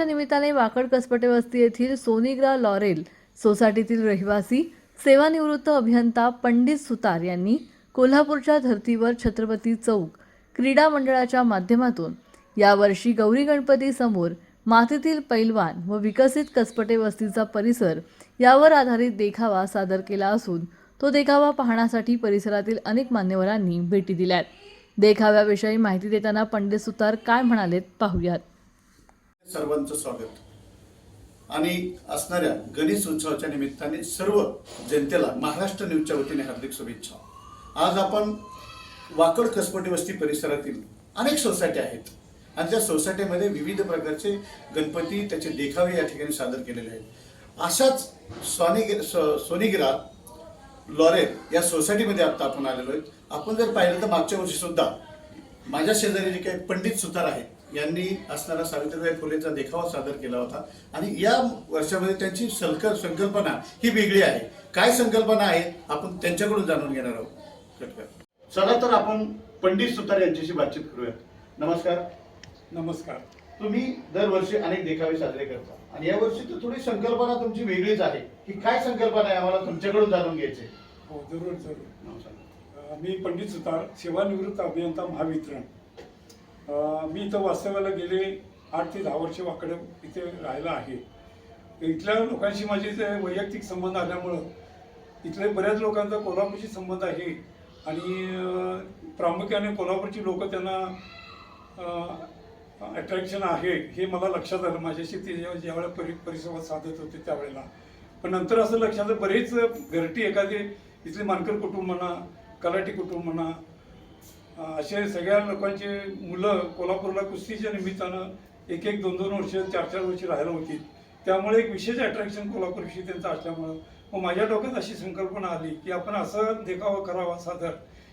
उत्सवाच्या निमित्ताने वाकड कसपटे वस्ती येथील सोनिग्रा लॉरेल सोसायटीतील रहिवासी सेवानिवृत्त अभियंता पंडित सुतार यांनी कोल्हापूरच्या धर्तीवर छत्रपती चौक क्रीडा मंडळाच्या माध्यमातून यावर्षी गौरी गणपती समोर मातीतील पैलवान व विकसित कसपटे वस्तीचा परिसर यावर आधारित देखावा सादर केला असून तो देखावा पाहण्यासाठी परिसरातील अनेक मान्यवरांनी भेटी दिल्यात. देखाव्याविषयी माहिती देताना पंडित सुतार काय म्हणालेत पाहूयात. सर्वांचं स्वागत. आणि असणाऱ्या गणेश उत्सवाच्या निमित्ताने सर्व जनतेला महाराष्ट्र न्यूजच्या वतीने हार्दिक शुभेच्छा. आज आपण वाकड कसपटी वस्ती परिसरातील अनेक सोसायटी आहेत. आणि त्या सोसायटीमध्ये विविध प्रकारचे गणपती त्याचे देखावे या ठिकाणी सादर केलेले आहेत. अशाच सोनिगिरा सो सोनिगिरा लॉरेल या सोसायटीमध्ये आता आपण आलेलो आहेत. आपण जर पाहिलं तर मागच्या वर्षी सुद्धा माझ्या शेजारी जे काही पंडित सुतार आहेत यांनी असणारा सावित्रीबाई फुलेचा देखावा सादर केला होता. आणि या वर्षामध्ये त्यांची सलक संकल्पना ही वेगळी आहे. काय संकल्पना आहे? आपण त्यांच्याकडून जाणून घेणार आहोत. कटकर चला तर आपण पंडित सुतार यांच्याशी बातचीत करूयात. नमस्कार. नमस्कार. तुम्ही दरवर्षी अनेक देखावे साजरे करता. आणि या वर्षी तर थोडी संकल्पना तुमची वेगळीच आहे. की काय संकल्पना आहे आम्हाला तुमच्याकडून जाणून घ्यायचे? हो जरूर जरूर. मी पंडित सुतार सेवानिवृत्त अभियंता महावितरण. मी इथं वास्तव्याला गेले आठ ते दहा वर्ष वाकडे इथे राहिला आहे. इथल्या लोकांशी माझे इथे वैयक्तिक संबंध आल्यामुळं इथले बऱ्याच लोकांचा कोल्हापूरशी संबंध आहे आणि प्रामुख्याने कोल्हापूरची लोक त्यांना अट्रॅक्शन आहे हे मला लक्षात आलं माझ्याशी. ते ज्यावेळेला परि परिसंवाद साधत होते त्यावेळेला. पण नंतर असं लक्षात आलं बरेच घरटी एखादे इथले मानकर कुटुंब म्हणा कलाटी कुटुंब म्हणा असे सगळ्या लोकांचे मुलं कोल्हापूरला कुस्तीच्या निमित्तानं एक एक दोन दोन वर्ष चार चार वर्ष राहायला होती. त्यामुळे एक विशेष अट्रॅक्शन कोल्हापूरशी त्यांचं असल्यामुळं मग माझ्या डोक्यात अशी संकल्पना आली की आपण असं देखावा करावा सादर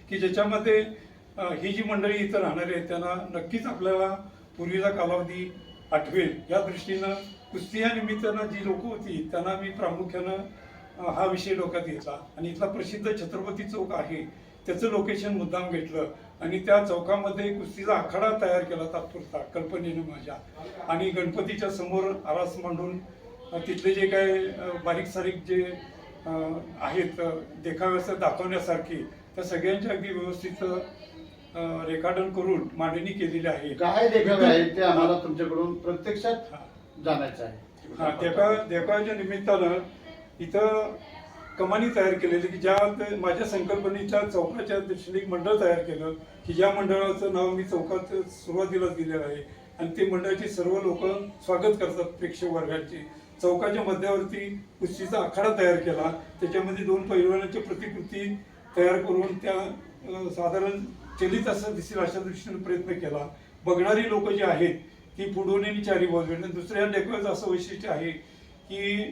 की ज्याच्यामध्ये ही जी मंडळी इथं राहणारी आहेत त्यांना नक्कीच आपल्याला पूर्वीचा कालावधी आठवेल. या दृष्टीनं कुस्ती या निमित्तानं जी लोक होती त्यांना मी प्रामुख्यानं हा विषय डोक्यात घेतला. आणि इथला प्रसिद्ध छत्रपती चौक आहे त्याचं लोकेशन मुद्दाम घेतलं. आणि त्या चौकामध्ये कुस्तीचा आखाडा तयार केला तात्पुरता कल्पनेनं माझ्या. आणि गणपतीच्या समोर आरास मांडून तिथले जे काय बारीक सारीक जे आहेत देखाव्याचं दाखवण्यासारखी त्या सगळ्यांची अगदी व्यवस्थित रेखाटन करून मांडणी केलेली आहे. काय देखावे आहेत ते आम्हाला तुमच्याकडून प्रत्यक्षात. जाणायचं आहे. हा देखाव देखाव्याच्या निमित्तानं इथं कमानी तयार केलेली की ज्या माझ्या संकल्पनेच्या चौकाच्या दृष्टीने एक मंडळ तयार केलं की ज्या मंडळाचं नाव मी चौकात सुरुवातीला दिलेलं आहे. आणि ते मंडळाचे सर्व लोक स्वागत करतात प्रेक्षक वर्गाचे. चौकाच्या मध्यावरती कुस्तीचा आखाडा तयार केला. त्याच्यामध्ये दोन पैलवानांची प्रतिकृती तयार करून त्या साधारण चलित असं दिसेल अशा दृष्टीने प्रयत्न केला. बघणारी लोक जी आहेत ती पुढून आणि चारी बाजूने. दुसऱ्या डेकोचं असं वैशिष्ट्य आहे की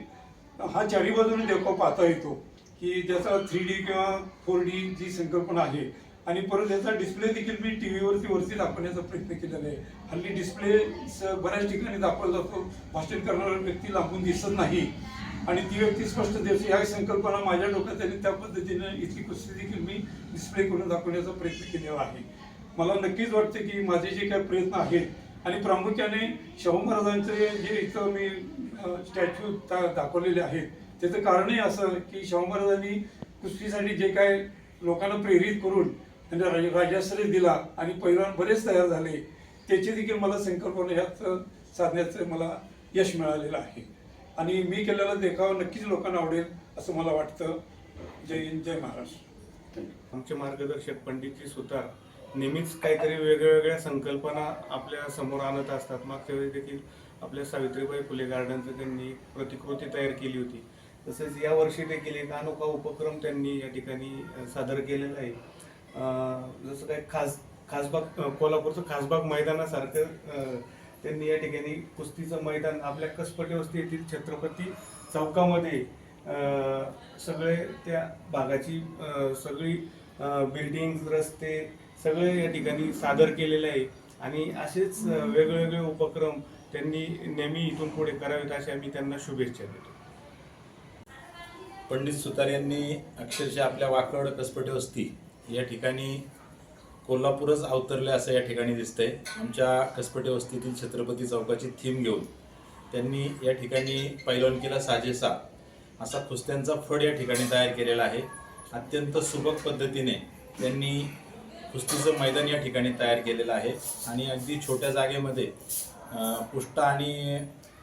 हा चारी बाजूने देखो पाहता येतो की ज्याचा थ्री डी किंवा फोर डी जी संकल्पना आहे आणि परत याचा डिस्प्ले देखील मी टी व्हीवरती वरती दाखवण्याचा प्रयत्न केलेला आहे. हल्ली डिस्प्ले बऱ्याच ठिकाणी दाखवला जातो. भाषण करणारा व्यक्ती लांबून दिसत नाही. आणि ती व्यक्ती स्पष्ट दिवशी ह्या संकल्पना माझ्या डोक्यात आणि त्या पद्धतीने इथली कुस्ती देखील मी डिस्प्ले करून दाखवण्याचा प्रयत्न केलेला आहे. मला नक्कीच वाटते की माझे जे काही प्रयत्न आहेत आणि प्रामुख्याने शाहू महाराजांचे जे इथं मी स्टॅच्यू दाखवलेले आहेत. त्याचं कारणही असं की शाहू महाराजांनी कुस्तीसाठी जे काय लोकांना प्रेरित करून त्यांना राज- राजाश्रय दिला आणि पैलवान बरेच तयार झाले त्याची देखील मला संकल्पना ह्यात साधण्याचं मला यश मिळालेलं आहे. आणि मी केलेला देखावा नक्कीच लोकांना आवडेल असं मला वाटतं. जय हिंद जय महाराष्ट्र. आमचे मार्गदर्शक पंडितजी सुतार नेहमीच काहीतरी वेगळ्या वेगळ्या संकल्पना आपल्यासमोर आणत असतात. मागच्या वेळी देखील आपल्या सावित्रीबाई फुले गार्डनचं त्यांनी प्रतिकृती तयार केली होती. तसेच यावर्षी देखील एक अनोखा उपक्रम त्यांनी या ठिकाणी सादर केलेला आहे. जसं काय खास खासबाग कोल्हापूरचं खासबाग मैदानासारखं त्यांनी या ठिकाणी कुस्तीचं मैदान आपल्या कसपटी वस्ती येथील छत्रपती चौकामध्ये सगळे त्या भागाची सगळी बिल्डिंग रस्ते सगळे या ठिकाणी सादर केलेले आहे. आणि असेच वेगवेगळे उपक्रम त्यांनी नेहमी इथून पुढे करावेत अशी आम्ही त्यांना शुभेच्छा देतो. पंडित सुतार यांनी अक्षरशः आपल्या वाकड कसपटे वस्ती या ठिकाणी कोल्हापूरच अवतरले असं या ठिकाणी दिसतंय. आमच्या कसपटे वस्तीतील छत्रपती चौकाची थीम घेऊन त्यांनी या ठिकाणी पैलवानकीला साजेसा. असा कुस्त्यांचा फड या ठिकाणी तयार केलेला आहे. अत्यंत सुबक पद्धतीने त्यांनी कुस्तीचं मैदान या ठिकाणी तयार केलेलं आहे. आणि अगदी छोट्या जागेमध्ये पुष्ट आणि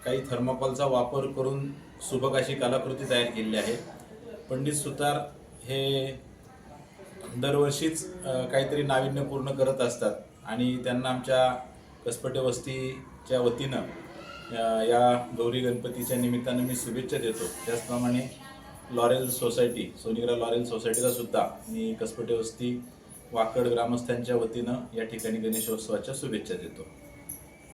काही थर्माकोलचा वापर करून सुबक अशी कलाकृती तयार केलेली आहे. पंडित सुतार हे दरवर्षीच काहीतरी नाविन्यपूर्ण करत असतात आणि त्यांना आमच्या कसपटे वस्तीच्या वतीनं या गौरी गणपतीच्या निमित्तानं मी शुभेच्छा देतो. त्याचप्रमाणे लॉरेल सोसायटी सोनिग्रा लॉरेल सोसायटीला सुद्धा मी कसपटे वस्ती वाकड ग्रामस्थांच्या वतीनं या ठिकाणी गणेशोत्सवाच्या शुभेच्छा देतो.